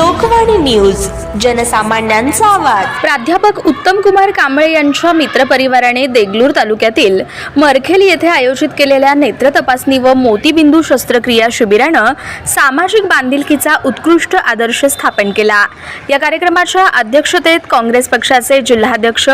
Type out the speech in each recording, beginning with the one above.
Lokvani news जनसामान्यांचा आवाज. प्राध्यापक उत्तम कुमार कांबळे यांच्या मित्रपरिवाराने देगलूर तालुक्यातील मरखेल येथे आयोजित केलेल्या नेत्र तपासणी व मोतीबिंदू शस्त्रक्रिया शिबिरानं सामाजिक बांधिलकीचा उत्कृष्ट आदर्श स्थापन केला. या कार्यक्रमाच्या अध्यक्षतेत काँग्रेस पक्षाचे जिल्हाध्यक्ष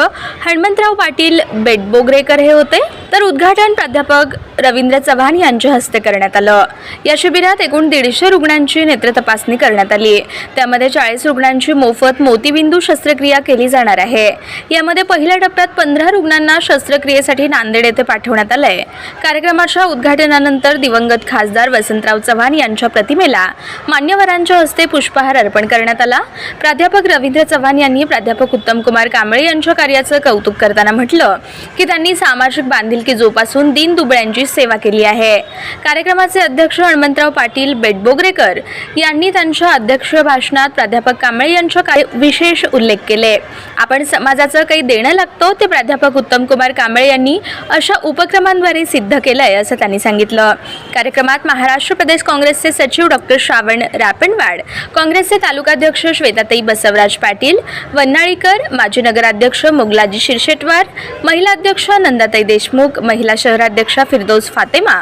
हणमंतराव पाटील बेटबोगरेकर हे होते. तर उद्घाटन प्राध्यापक रवींद्र चव्हाण यांच्या हस्ते करण्यात आलं. या शिबिरात एकूण दीडशे रुग्णांची नेत्र तपासणी करण्यात आली. त्यामध्ये चाळीस रुग्णांची मोफत मोतीबिंदू शस्त्रक्रिया केली जाणार आहे. यामध्ये पहिल्या टप्प्यात पंधरा रुग्णांना शस्त्रक्रियेसाठी नांदेड येथे पाठवण्यात आलंय. कार्यक्रमाच्या उद्घाटनानंतर दिवंगत खासदार वसंतराव चव्हाण यांच्या प्रतिमेला मान्यवरांच्या हस्ते पुष्पहार अर्पण करण्यात आला. प्राध्यापक रवींद्र चव्हाण यांनी प्राध्यापक उत्तमकुमार कांबळे यांच्या कार्याचं कौतुक करताना म्हटलं की त्यांनी सामाजिक बांधिलकी जोपासून दीन दुबळ्यांची सेवा केली आहे. कार्यक्रमाचे अध्यक्ष हणमंतराव पाटील बेटबोगरेकर यांनी त्यांच्या अध्यक्ष भाषणात प्राध्यापक कांबळे यांच्या काही विशेष उल्लेख केले. आपण समाजाचं काही देणं लागतो ते प्राध्यापक उत्तम कुमार कांबळे यांनी अशा उपक्रमांद्वारे सिद्ध केलंय असं त्यांनी सांगितलं. कार्यक्रमात महाराष्ट्र प्रदेश काँग्रेसचे सचिव डॉक्टर श्रावण रापणवाड काँग्रेसचे तालुकाध्यक्ष श्वेताताई बसवराज पाटील वन्नाळीकर माजी नगराध्यक्ष मुगलाजी शिरशेटवार महिला अध्यक्ष नंदाताई देशमुख महिला शहराध्यक्षा फिरदो फातेमा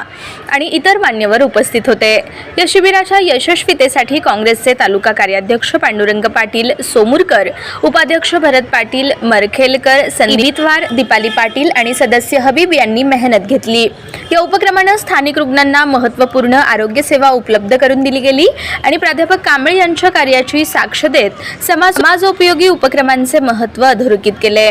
आणि इतर मान्यवर उपस्थित होते. या शिबिराच्या यशस्वीतेसाठी काँग्रेसचे तालुका कार्याध्यक्ष पांडुरंग पाटील सोमुरकर उपाध्यक्ष भरत पाटील मरखेलकर संदीपवार दीपाली पाटील आणि सदस्य हबीब यांनी मेहनत घेतली. या उपक्रमानं स्थानिक रुग्णांना महत्त्वपूर्ण आरोग्य सेवा उपलब्ध करून दिली गेली आणि प्राध्यापक कांबळे यांच्या कार्याची साक्ष देत समाज समाजोपयोगी उपक्रमांचे महत्त्व अधोरेखित केले.